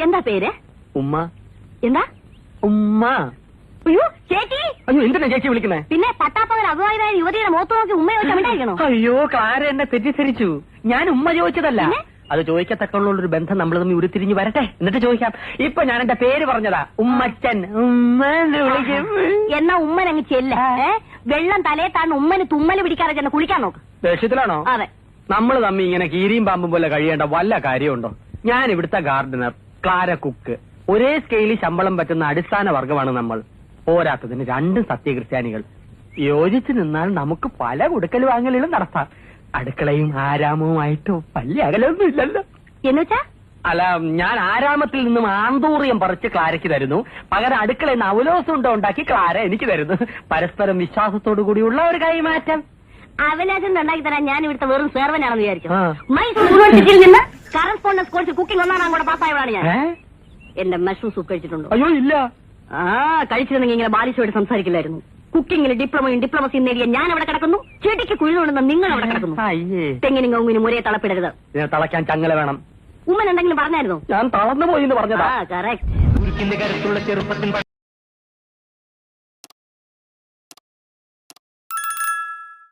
എന്താ പേര്? ഉമ്മ. എന്താ? ഉമ്മ. അയ്യോ ചേച്ചി. അയ്യോ എന്തിനാ ചേച്ചി വിളിക്കുന്നേ? പിന്നെ പട്ടാപ്പകൽ അഭിമാനായ യുവതിയുടെ മുഖത്ത് നോക്കി ഉമ്മയെ ഉണ്ടായിരിക്കണോ അയ്യോ കാര എന്നെ തെറ്റിദ്ധരിച്ചു. ഞാൻ ഉമ്മ ചോദിച്ചതല്ല. അത് ചോദിക്കത്തക്കുള്ള ഒരു ബന്ധം നമ്മൾ തമ്മിൽ ഉരുത്തിരിഞ്ഞ് വരട്ടെ. എന്നിട്ട് ചോദിക്കാം. ഇപ്പൊ ഞാൻ എന്റെ പേര് പറഞ്ഞതാ. ഉമ്മച്ചൻ. ഉമ്മ എന്ന് വിളിക്കും. എന്നാ ഉമ്മൻ അങ്ങ് ചെല്ല. വെള്ളം തലേ താഴ്ന്ന് ഉമ്മന് തുമ്മൽ പിടിക്കാതെ ചെന്ന് കുളിക്കാൻ നോക്ക്. ദേഷ്യത്തിലാണോ? അതെ. നമ്മൾ തമ്മി ഇങ്ങനെ കീരിയും പാമ്പും പോലെ കഴിയേണ്ട വല്ല കാര്യമുണ്ടോ? ഞാൻ ഇവിടുത്തെ ഗാർഡനർ. ക്ലാര കുക്ക് ഒരേ സ്കെയിലിൽ ശമ്പളം പറ്റുന്ന അടിസ്ഥാന വർഗമാണ് നമ്മൾ. പോരാത്തതിന് രണ്ടും സത്യക്രിസ്ത്യാനികൾ. യോജിച്ചു നിന്നാൽ നമുക്ക് പല കൊടുക്കൽ വാങ്ങലുകളും നടത്താം. അടുക്കളയും ആരാമവുമായിട്ട് വലിയ അകലൊന്നും ഇല്ലല്ലോ. എന്നുവെച്ചാ? അല്ല ഞാൻ ആരാമത്തിൽ നിന്നും ആന്തൂറിയം പറിച്ച് ക്ലാരയ്ക്ക് തരുന്നു. പകരം അടുക്കളയിൽ നിന്ന് അവലോസം ഉണ്ടോ ഉണ്ടാക്കി ക്ലാര എനിക്ക് തരുന്നു. പരസ്പരം വിശ്വാസത്തോടു കൂടിയുള്ള ഒരു കൈമാറ്റം. അവലാസം ഉണ്ടാക്കി തരാൻ ഞാൻ ഇവിടുത്തെ വെറും സേർവനാണെന്ന് വിചാരിച്ചു ആ. മൈസൂർ യൂണിവേഴ്സിറ്റിയിൽ നിന്ന് കറസ്പോണ്ടൻസ് കോഴ്സ് കുക്കിംഗ് ഒന്നാണ് കൂടെ പാസ്സായവളാണ് ഞാൻ? എന്റെ മഷ്റൂം സൂപ്പ് കഴിച്ചിട്ടുണ്ടോ? അയ്യോ ഇല്ല. ആ കഴിച്ചിരുന്നെങ്കിൽ ഇങ്ങനെ ബാലിശോട് സംസാരിക്കില്ലായിരുന്നു. കുക്കിംഗിൽ ഡിപ്ലോമയും ഡിപ്ലോമസിയും നേടിയ ഞാൻ അവിടെ കിടക്കുന്നു. ചെടിക്ക് കുഴിതുകൊണ്ടെന്ന് നിങ്ങൾ അവിടെ കിടക്കുന്നു തെങ്ങിനും ഉമ്മിനും ഒരേ തളപ്പിടരുത്. തളയ്ക്കാൻ ചങ്ങല വേണം. ഉമ്മൻ എന്തെങ്കിലും പറഞ്ഞായിരുന്നു? ഞാൻ തളർന്നു പോയി എന്ന് പറഞ്ഞതാ. കറക്റ്റ് കരുത്തുള്ള ചെറുപ്പത്തിൽ